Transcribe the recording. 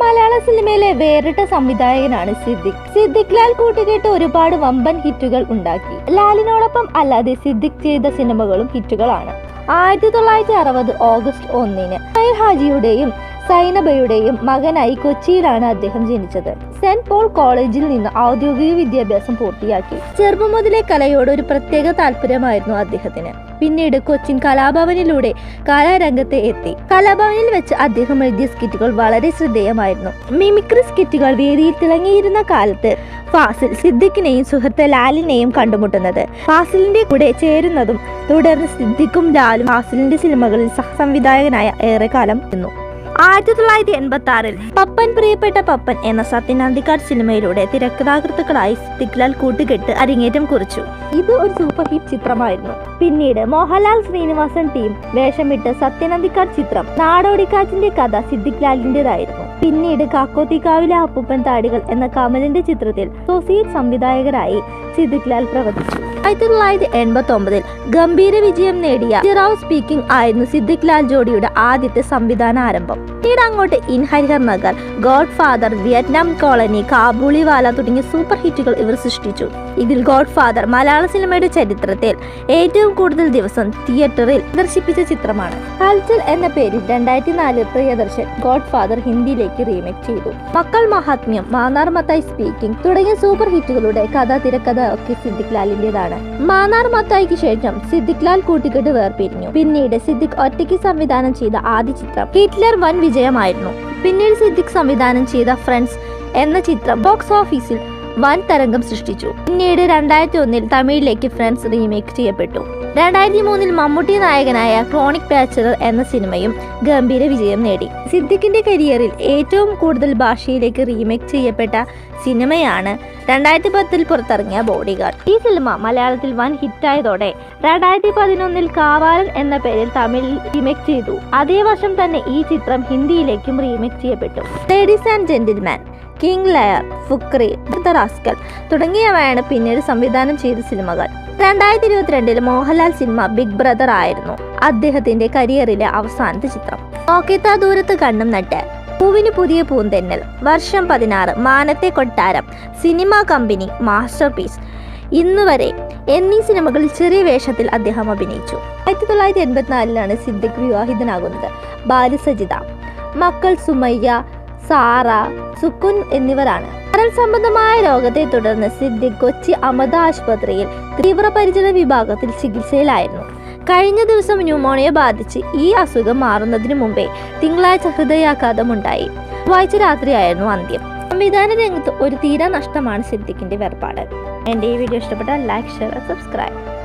മലയാള സിനിമയിലെ വേറിട്ട സംവിധായകനാണ് സിദ്ദിഖ്. സിദ്ദിഖ് ലാൽ കൂട്ടുകെട്ട് ഒരുപാട് വമ്പൻ ഹിറ്റുകൾ ഉണ്ടാക്കി. ലാലിനോടൊപ്പം അല്ലാതെ സിദ്ദിഖ് ചെയ്ത സിനിമകളും ഹിറ്റുകളാണ്. ആയിരത്തി തൊള്ളായിരത്തി അറുപത് ഓഗസ്റ്റ് ഒന്നിന് ഹാജിയുടെയും സൈനബയുടെയും മകനായി കൊച്ചിയിലാണ് അദ്ദേഹം ജനിച്ചത്. സെന്റ് പോൾ കോളേജിൽ നിന്ന് ഔദ്യോഗിക വിദ്യാഭ്യാസം പൂർത്തിയാക്കി. ചെറുപ്പം മുതലേ കലയോട് ഒരു പ്രത്യേക താല്പര്യമായിരുന്നു അദ്ദേഹത്തിന്. പിന്നീട് കൊച്ചിൻ കലാഭവനിലൂടെ കലാരംഗത്തെ എത്തി. കലാഭവനിൽ വെച്ച് അദ്ദേഹം എഴുതിയ സ്കിറ്റുകൾ വളരെ ശ്രദ്ധേയമായിരുന്നു. മിമിക്രി സ്കിറ്റുകൾ വേദിയിൽ തിളങ്ങിയിരുന്ന കാലത്ത് ഫാസിൽ സിദ്ദിഖിനെയും സുഹൃത്ത് ലാലിനെയും കണ്ടുമുട്ടുന്നത്. ഫാസിലിന്റെ കൂടെ ചേരുന്നതും തുടർന്ന് സിദ്ദിഖും ലാലും ഫാസിലിന്റെ സിനിമകളിൽ സഹസംവിധായകനായ ഏറെക്കാലം നിന്നു ആയിരത്തി തൊള്ളായിരത്തി എൺപത്തി ആറിൽ പപ്പൻ പ്രിയപ്പെട്ട പപ്പൻ എന്ന സത്യനാന്തിക്കാട് സിനിമയിലൂടെ തിരക്കഥാകൃത്തുക്കളായി സിദ്ദിഖ് ലാൽ കൂട്ടുകെട്ട് അരങ്ങേറ്റം കുറിച്ചു. ഇത് ഒരു സൂപ്പർ ഹിറ്റ് ചിത്രമായിരുന്നു. പിന്നീട് മോഹൻലാൽ ശ്രീനിവാസൻ ടീം വേഷമിട്ട് സത്യനന്ദിക്കാട് ചിത്രം നാടോടിക്കാറ്റിന്റെ കഥ സിദ്ദിഖ് ലാലിന്റേതായിരുന്നു. പിന്നീട് കാക്കോത്തിക്കാവിലെ അപ്പൂപ്പൻ താടികൾ എന്ന കമലിന്റെ ചിത്രത്തിൽ അസോസിയേറ്റ് സംവിധായകരായി സിദ്ദിഖ് ലാൽ പ്രവർത്തിച്ചു. ആയിരത്തി തൊള്ളായിരത്തി എൺപത്തി ഒമ്പതിൽ ഗംഭീര വിജയം നേടിയ ജിറാവ് സ്പീക്കിംഗ് ആയിരുന്നു സിദ്ദിഖ് ലാൽ ജോഡിയുടെ ആദ്യത്തെ സംവിധാന ആരംഭം. പിന്നീട് അങ്ങോട്ട് in Harihar Nagar god father Vietnam colony Kabuliwala തുടങ്ങിയ സൂപ്പർ ഹിറ്റുകൾ ഇവർ സൃഷ്ടിച്ചു. ഇതിൽ ഗോഡ് ഫാദർ മലയാള സിനിമയുടെ ചരിത്രത്തിൽ ഏറ്റവും കൂടുതൽ ദിവസം തിയേറ്ററിൽ പ്രദർശിപ്പിച്ച ചിത്രമാണ്. ഹൽച്ചൽ എന്ന പേരിൽ രണ്ടായിരത്തി നാലിൽ പ്രിയദർശൻ ഗോഡ് ഫാദർ ഹിന്ദിയിലേക്ക് റീമേക്ക് ചെയ്തു. മക്കൾ മഹാത്മ്യം മാന്നാർ മത്തായി സ്പീക്കിംഗ് തുടങ്ങിയ സൂപ്പർ ഹിറ്റുകളുടെ കഥ തിരക്കഥ ഒക്കെ സിദ്ദിഖ് ലാലിന്റേതാണ് മാന്നാർ മത്തായിക്ക് ശേഷം സിദ്ദിഖ് ലാൽ കൂട്ടുകെട്ട് വേർപിരിഞ്ഞു. പിന്നീട് സിദ്ദിഖ് ഒറ്റയ്ക്ക് സംവിധാനം ചെയ്ത ആദ്യ ചിത്രം ഹിറ്റ്ലർ വൻ വിജയമായിരുന്നു. പിന്നീട് സിദ്ദിഖ് സംവിധാനം ചെയ്ത ഫ്രണ്ട്സ് എന്ന ചിത്രം ബോക്സ് ഓഫീസിൽ വൻ തരംഗം സൃഷ്ടിച്ചു. പിന്നീട് രണ്ടായിരത്തി ഒന്നിൽ തമിഴിലേക്ക് ഫ്രണ്ട്സ് റീമേക്ക് ചെയ്യപ്പെട്ടു. രണ്ടായിരത്തി മൂന്നിൽ മമ്മൂട്ടി നായകനായ ക്രോണിക് ബാച്ചലർ എന്ന സിനിമയും ഗംഭീര വിജയം നേടി. സിദ്ദിഖിന്റെ കരിയറിൽ ഏറ്റവും കൂടുതൽ ഭാഷയിലേക്ക് റീമേക്ക് ചെയ്യപ്പെട്ട സിനിമയാണ് രണ്ടായിരത്തി പത്തിൽ പുറത്തിറങ്ങിയ ബോഡിഗാർഡ്. ഈ സിനിമ മലയാളത്തിൽ വൻ ഹിറ്റായതോടെ രണ്ടായിരത്തി പതിനൊന്നിൽ കാവാലൻ എന്ന പേരിൽ തമിഴിൽ റീമേക്ക് ചെയ്തു. അതേ വർഷം തന്നെ ഈ ചിത്രം ഹിന്ദിയിലേക്കും റീമേക്ക് ചെയ്യപ്പെട്ടു. Ladies and gentleman king liar Fukri rascal തുടങ്ങിയവയാണ് പിന്നീട് സംവിധാനം ചെയ്ത സിനിമകൾ. രണ്ടായിരത്തി ഇരുപത്തിരണ്ടിൽ മോഹൻലാൽ സിനിമ ബിഗ് ബ്രദർ ആയിരുന്നു അദ്ദേഹത്തിന്റെ കരിയറിലെ അവസാനത്തെ ചിത്രം. നോക്കിത്താ ദൂരത്ത് കണ്ണും നട്ട് പൂവിന് പുതിയ പൂന്തെന്നൽ വർഷം പതിനാറ് മാനത്തെ കൊട്ടാരം സിനിമ കമ്പനി മാസ്റ്റർ പീസ് ഇന്നുവരെ എന്നീ സിനിമകളിൽ ചെറിയ വേഷത്തിൽ അദ്ദേഹം അഭിനയിച്ചു. ആയിരത്തി തൊള്ളായിരത്തി എൺപത്തിനാലിലാണ് സിദ്ദിഖ് വിവാഹിതനാകുന്നത്. ബാലുസജിത മക്കൾ സുമയ്യ സാറ സുക്കുൻ എന്നിവരാണ്. കരൾ സംബന്ധമായ രോഗത്തെ തുടർന്ന് സിദ്ദിഖ് കൊച്ചി അമൃത ആശുപത്രിയിൽ തീവ്രപരിചരണ വിഭാഗത്തിൽ ചികിത്സയിലായിരുന്നു. കഴിഞ്ഞ ദിവസം ന്യൂമോണിയ ബാധിച്ച് ഈ അസുഖം മാറുന്നതിന് മുമ്പേ തിങ്കളാഴ്ച ഹൃദയാഘാതമുണ്ടായി. ചൊവ്വാഴ്ച രാത്രിയായിരുന്നു അന്ത്യം. സംവിധാന രംഗത്ത് ഒരു തീരാ നഷ്ടമാണ് സിദ്ദിഖിന്റെ വേർപാട്. എന്റെ ഈ വീഡിയോ ഇഷ്ടപ്പെട്ടാൽ ലൈക്ക് ഷെയർ സബ്സ്ക്രൈബ്.